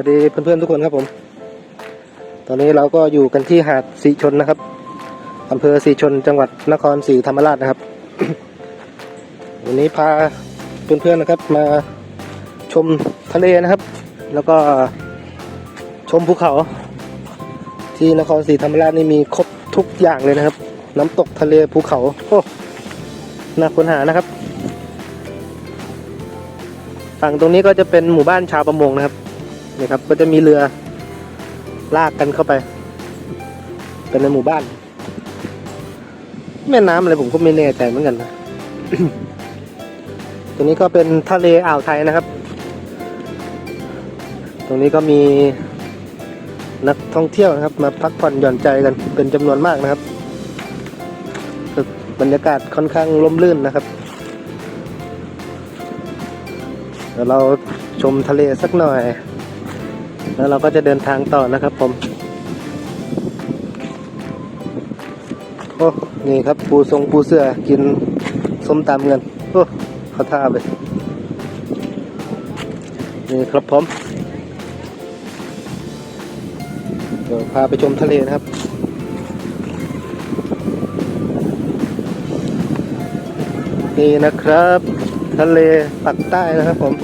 วัสดีเพื่อนๆทุกคนครับผม ตอนนี้เราก็อยู่กันที่หาดสีชนนะครับอำเภอสีชนจังหวัดนครศรีธรรมราชนะครับ วันนี้พาเพื่อนๆนะครับ มาชมทะเลนะครับ แล้วก็ชมภูเขา ที่นครศรีธรรมราชนี่มีครบทุกอย่างเลยนะครับ น้ำตกทะเลภูเขาโอ้น่าค้นหานะครับ ฝั่งตรงนี้ก็จะเป็นหมู่บ้านชาวประมงนะครับ นี่ครับ ก็จะมีเรือลากกันเข้าไป เป็นในหมู่บ้าน แม่น้ำอะไรผมก็ไม่แน่ใจเหมือนกันนะตรงนี้ก็เป็นทะเลอ่าวไทยนะครับ ตรงนี้ก็มีนักท่องเที่ยวนะครับ มาพักผ่อนหย่อนใจกันเป็นจำนวนมากนะครับบรรยากาศค่อนข้างร่มรื่นนะครับเดี๋ยวเราชมทะเลสักหน่อย แล้วเราก็จะเดินทางต่อนะครับผม โอ้ นี่ครับปูทรงปูเสื้อกินส้มตำเงิน โอ้เขาท่าเลย นี่ครับผม เดี๋ยวพาไปชมทะเลนะครับนี่นะครับ ทะเลปักใต้นะครับผม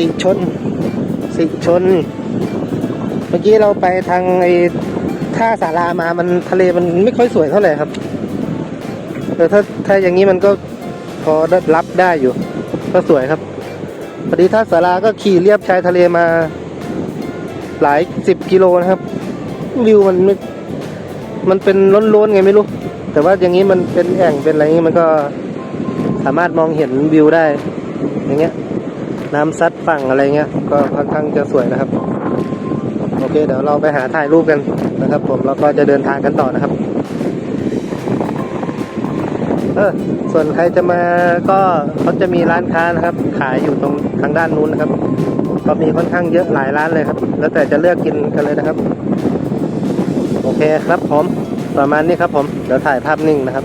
สิชน สิชน เมื่อกี้เราไปทางไอ้ท่าสารามามันทะเลมันไม่ค่อยสวยเท่าไหร่ครับแต่ถ้าถ้าอย่างนี้มันก็พอได้รับได้อยู่ ก็สวยครับพอดีท่าสาราก็ขี่เลียบชายทะเลมาหลายสิบกิโลนะครับ วิวมันไม่มันเป็นล้นๆไงไม่รู้ แต่ว่าอย่างนี้มันเป็นแอ่งเป็นอะไรนี้มันก็สามารถมองเห็นวิวได้ อย่างเงี้ย น้ำซัดฝั่งอะไรเงี้ย ก็ค่อนข้างจะสวยนะครับ โอเค เดี๋ยวเราไปหาถ่ายรูปกันนะครับ ผมเราก็จะเดินทางกันต่อนะครับ เออส่วนใครจะมาก็เขาจะมีร้านค้านะครับ ขายอยู่ตรงทางด้านนู้นนะครับ ก็มีค่อนข้างเยอะหลายร้านเลยครับ แล้วแต่จะเลือกกินกันเลยนะครับ โอเคครับผมประมาณนี้ครับผมเดี๋ยวถ่ายภาพนิ่งนะครับ